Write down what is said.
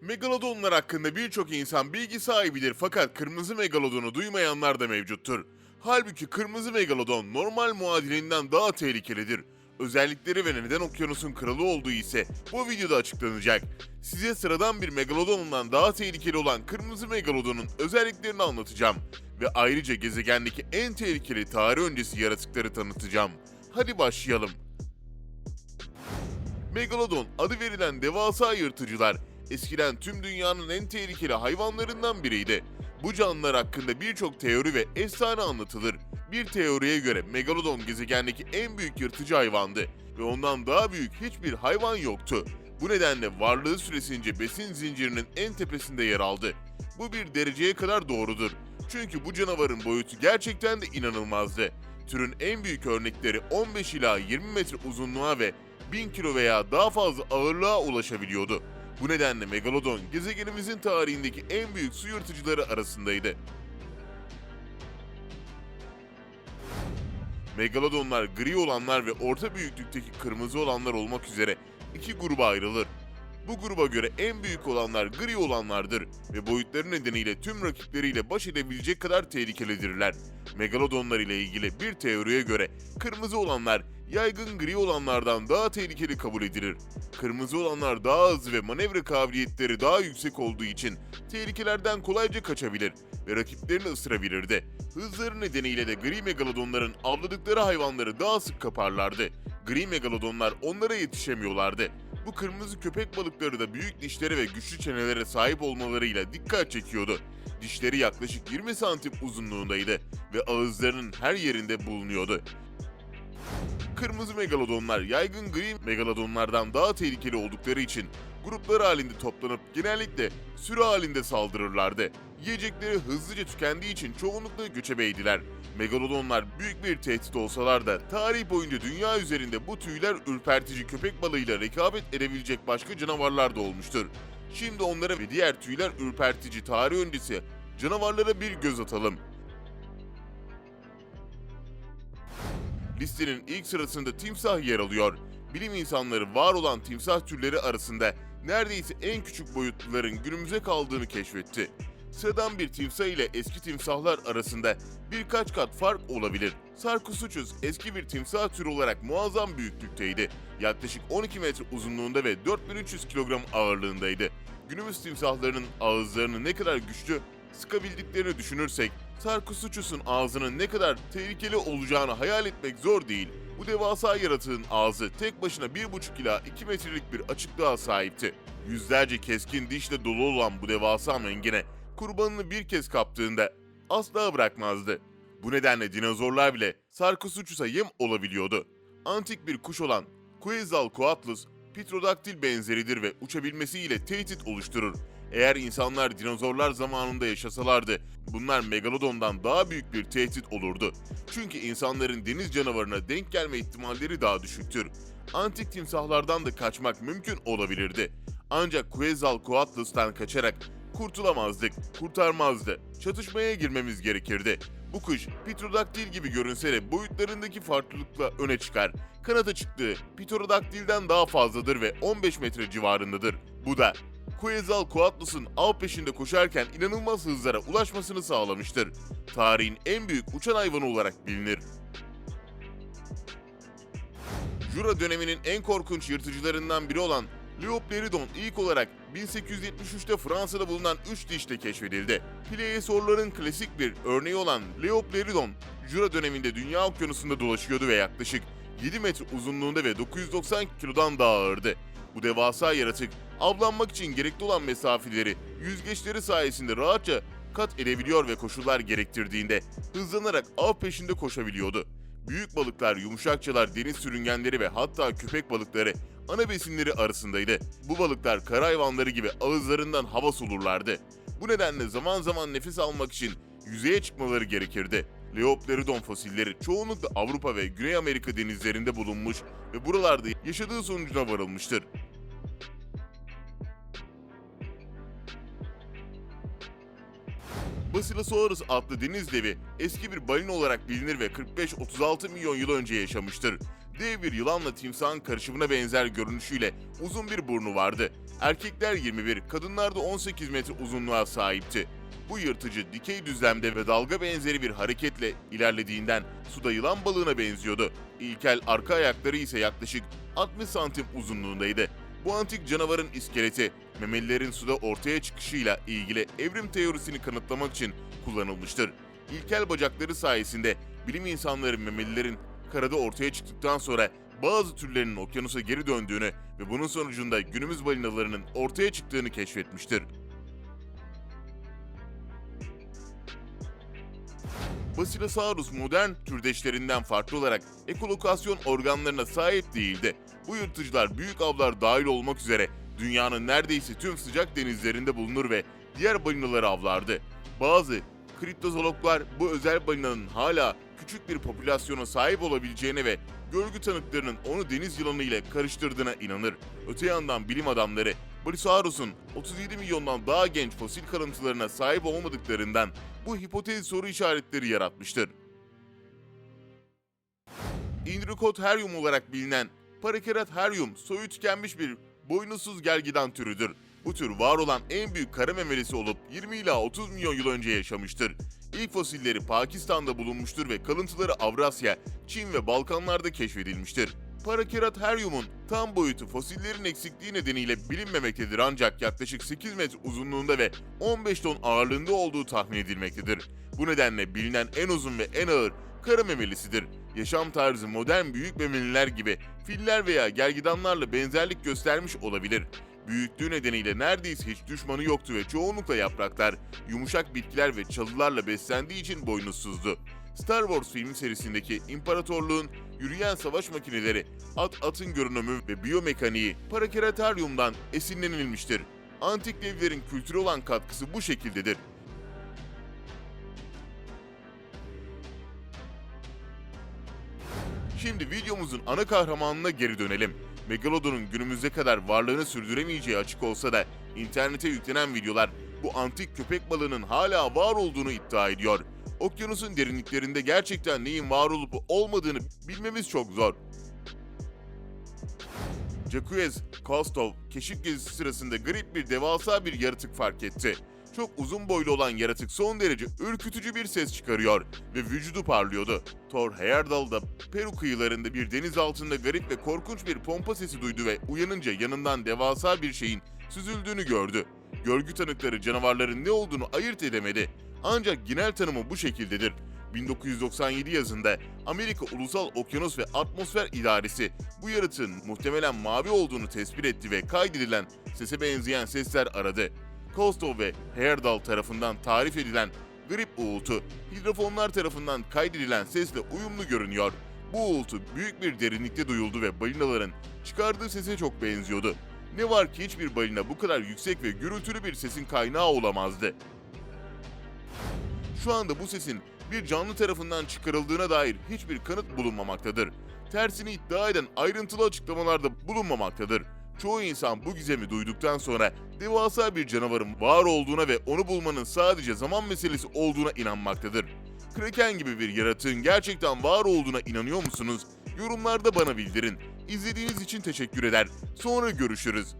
Megalodonlar hakkında birçok insan bilgi sahibidir fakat kırmızı megalodonu duymayanlar da mevcuttur. Halbuki kırmızı megalodon normal muadilinden daha tehlikelidir. Özellikleri ve neden okyanusun kralı olduğu ise bu videoda açıklanacak. Size sıradan bir megalodonundan daha tehlikeli olan kırmızı megalodonun özelliklerini anlatacağım. Ve ayrıca gezegendeki en tehlikeli tarih öncesi yaratıkları tanıtacağım. Hadi başlayalım. Megalodon adı verilen devasa yırtıcılar eskiden tüm dünyanın en tehlikeli hayvanlarından biriydi. Bu canlılar hakkında birçok teori ve efsane anlatılır. Bir teoriye göre Megalodon gezegendeki en büyük yırtıcı hayvandı ve ondan daha büyük hiçbir hayvan yoktu. Bu nedenle varlığı süresince besin zincirinin en tepesinde yer aldı. Bu bir dereceye kadar doğrudur. Çünkü bu canavarın boyutu gerçekten de inanılmazdı. Türün en büyük örnekleri 15 ila 20 metre uzunluğa ve 1000 kilo veya daha fazla ağırlığa ulaşabiliyordu. Bu nedenle Megalodon gezegenimizin tarihindeki en büyük su yırtıcıları arasındaydı. Megalodonlar gri olanlar ve orta büyüklükteki kırmızı olanlar olmak üzere iki gruba ayrılır. Bu gruba göre en büyük olanlar gri olanlardır ve boyutları nedeniyle tüm rakipleriyle baş edebilecek kadar tehlikelidirler. Megalodonlar ile ilgili bir teoriye göre kırmızı olanlar yaygın gri olanlardan daha tehlikeli kabul edilir. Kırmızı olanlar daha hızlı ve manevra kabiliyetleri daha yüksek olduğu için tehlikelerden kolayca kaçabilir ve rakiplerini ısırabilirdi. Hızları nedeniyle de gri megalodonların avladıkları hayvanları daha sık kaparlardı. Gri megalodonlar onlara yetişemiyorlardı. Bu kırmızı köpek balıkları da büyük dişlere ve güçlü çenelere sahip olmalarıyla dikkat çekiyordu. Dişleri yaklaşık 20 santim uzunluğundaydı ve ağızlarının her yerinde bulunuyordu. Kırmızı megalodonlar yaygın gri megalodonlardan daha tehlikeli oldukları için gruplar halinde toplanıp genellikle sürü halinde saldırırlardı. Yiyecekleri hızlıca tükendiği için çoğunlukla göçebeydiler. Megalodonlar büyük bir tehdit olsalar da tarih boyunca dünya üzerinde bu tüyler ürpertici köpek balığıyla rekabet edebilecek başka canavarlar da olmuştur. Şimdi onlara ve diğer tüyler ürpertici tarih öncesi canavarlara bir göz atalım. Listenin ilk sırasında timsah yer alıyor. Bilim insanları var olan timsah türleri arasında neredeyse en küçük boyutluların günümüze kaldığını keşfetti. Sıradan bir timsah ile eski timsahlar arasında birkaç kat fark olabilir. Sarcosuchus eski bir timsah türü olarak muazzam büyüklükteydi. Yaklaşık 12 metre uzunluğunda ve 4300 kilogram ağırlığındaydı. Günümüz timsahlarının ağızlarını ne kadar güçlü sıkabildiklerini düşünürsek Sarcosuchus'un ağzının ne kadar tehlikeli olacağını hayal etmek zor değil. Bu devasa yaratığın ağzı tek başına 1,5 ila 2 metrelik bir açıklığa sahipti. Yüzlerce keskin dişle dolu olan bu devasa mengene kurbanını bir kez kaptığında asla bırakmazdı. Bu nedenle dinozorlar bile Sarcosuchus'a yem olabiliyordu. Antik bir kuş olan Quetzalcoatlus, Pterodaktil benzeridir ve uçabilmesiyle tehdit oluşturur. Eğer insanlar dinozorlar zamanında yaşasalardı, bunlar megalodondan daha büyük bir tehdit olurdu. Çünkü insanların deniz canavarına denk gelme ihtimalleri daha düşüktür. Antik timsahlardan da kaçmak mümkün olabilirdi. Ancak Quetzalcoatlus'tan kaçarak kurtulamazdık, kurtarmazdı. Çatışmaya girmemiz gerekirdi. Bu kuş Pterodaktil gibi görünse de boyutlarındaki farklılıkla öne çıkar. Kanata çıktığı Pterodaktil'den daha fazladır ve 15 metre civarındadır. Bu da Quetzalcoatlus'un av peşinde koşarken inanılmaz hızlara ulaşmasını sağlamıştır. Tarihin en büyük uçan hayvanı olarak bilinir. Jura döneminin en korkunç yırtıcılarından biri olan Leopleridon ilk olarak 1873'te Fransa'da bulunan 3 dişle keşfedildi. Plesiosaurların klasik bir örneği olan Leopleridon, Jura döneminde dünya okyanusunda dolaşıyordu ve yaklaşık 7 metre uzunluğunda ve 990 kilodan daha ağırdı. Bu devasa yaratık avlanmak için gerekli olan mesafeleri yüzgeçleri sayesinde rahatça kat edebiliyor ve koşullar gerektirdiğinde hızlanarak av peşinde koşabiliyordu. Büyük balıklar, yumuşakçalar, deniz sürüngenleri ve hatta köpek balıkları ana besinleri arasındaydı. Bu balıklar kara hayvanları gibi ağızlarından hava solurlardı. Bu nedenle zaman zaman nefes almak için yüzeye çıkmaları gerekirdi. Leopleridon fosilleri çoğunlukla Avrupa ve Güney Amerika denizlerinde bulunmuş ve buralarda yaşadığı sonucuna varılmıştır. Basilosaurus adlı deniz devi eski bir balina olarak bilinir ve 45-36 milyon yıl önce yaşamıştır. Dev bir yılanla timsahın karışımına benzer görünüşüyle uzun bir burnu vardı. Erkekler 21, kadınlar da 18 metre uzunluğa sahipti. Bu yırtıcı dikey düzlemde ve dalga benzeri bir hareketle ilerlediğinden suda yılan balığına benziyordu. İlkel arka ayakları ise yaklaşık 60 santim uzunluğundaydı. Bu antik canavarın iskeleti, memelilerin suda ortaya çıkışıyla ilgili evrim teorisini kanıtlamak için kullanılmıştır. İlkel bacakları sayesinde bilim insanları memelilerin karada ortaya çıktıktan sonra bazı türlerinin okyanusa geri döndüğünü ve bunun sonucunda günümüz balinalarının ortaya çıktığını keşfetmiştir. Basilosaurus modern türdeşlerinden farklı olarak ekolokasyon organlarına sahip değildi. Bu yırtıcılar büyük avlar dahil olmak üzere dünyanın neredeyse tüm sıcak denizlerinde bulunur ve diğer balinaları avlardı. Bazı kriptozoologlar bu özel balinanın hala küçük bir popülasyona sahip olabileceğine ve görgü tanıklarının onu deniz yılanı ile karıştırdığına inanır. Öte yandan bilim adamları Brissaurus'un 37 milyondan daha genç fosil kalıntılarına sahip olmadıklarından bu hipotez soru işaretleri yaratmıştır. Indricotherium olarak bilinen Paraceratherium soyu tükenmiş bir boynuzsuz gergedan türüdür. Bu tür var olan en büyük kara memelisi olup 20 ila 30 milyon yıl önce yaşamıştır. İlk fosilleri Pakistan'da bulunmuştur ve kalıntıları Avrasya, Çin ve Balkanlarda keşfedilmiştir. Paraceratherium'un tam boyutu fosillerin eksikliği nedeniyle bilinmemektedir ancak yaklaşık 8 metre uzunluğunda ve 15 ton ağırlığında olduğu tahmin edilmektedir. Bu nedenle bilinen en uzun ve en ağır kara memelisidir. Yaşam tarzı modern büyük memeliler gibi filler veya gergidanlarla benzerlik göstermiş olabilir. Büyüklüğü nedeniyle neredeyse hiç düşmanı yoktu ve çoğunlukla yapraklar, yumuşak bitkiler ve çalılarla beslendiği için boynuzsuzdu. Star Wars film serisindeki imparatorluğun yürüyen savaş makineleri, at atın görünümü ve biyomekaniği Paraceratherium'dan esinlenilmiştir. Antik devlerin kültürü olan katkısı bu şekildedir. Şimdi videomuzun ana kahramanına geri dönelim. Megalodon'un günümüze kadar varlığını sürdüremeyeceği açık olsa da internete yüklenen videolar bu antik köpek balığının hala var olduğunu iddia ediyor. Okyanusun derinliklerinde gerçekten neyin var olup olmadığını bilmemiz çok zor. Jacques Cousteau keşif gezisi sırasında garip bir devasa bir yaratık fark etti. Çok uzun boylu olan yaratık son derece ürkütücü bir ses çıkarıyor ve vücudu parlıyordu. Thor Heyerdahl da Peru kıyılarında bir deniz altında garip ve korkunç bir pompa sesi duydu ve uyanınca yanından devasa bir şeyin süzüldüğünü gördü. Görgü tanıkları canavarların ne olduğunu ayırt edemedi. Ancak genel tanımı bu şekildedir. 1997 yazında Amerika Ulusal Okyanus ve Atmosfer İdaresi bu yaratığın muhtemelen mavi olduğunu tespit etti ve kaydedilen sese benzeyen sesler aradı. Kostow ve Heyerdahl tarafından tarif edilen grip uğultu, hidrofonlar tarafından kaydedilen sesle uyumlu görünüyor. Bu uğultu büyük bir derinlikte duyuldu ve balinaların çıkardığı sese çok benziyordu. Ne var ki hiçbir balina bu kadar yüksek ve gürültülü bir sesin kaynağı olamazdı. Şu anda bu sesin bir canlı tarafından çıkarıldığına dair hiçbir kanıt bulunmamaktadır. Tersini iddia eden ayrıntılı açıklamalarda bulunmamaktadır. Çoğu insan bu gizemi duyduktan sonra devasa bir canavarın var olduğuna ve onu bulmanın sadece zaman meselesi olduğuna inanmaktadır. Kraken gibi bir yaratığın gerçekten var olduğuna inanıyor musunuz? Yorumlarda bana bildirin. İzlediğiniz için teşekkür eder. Sonra görüşürüz.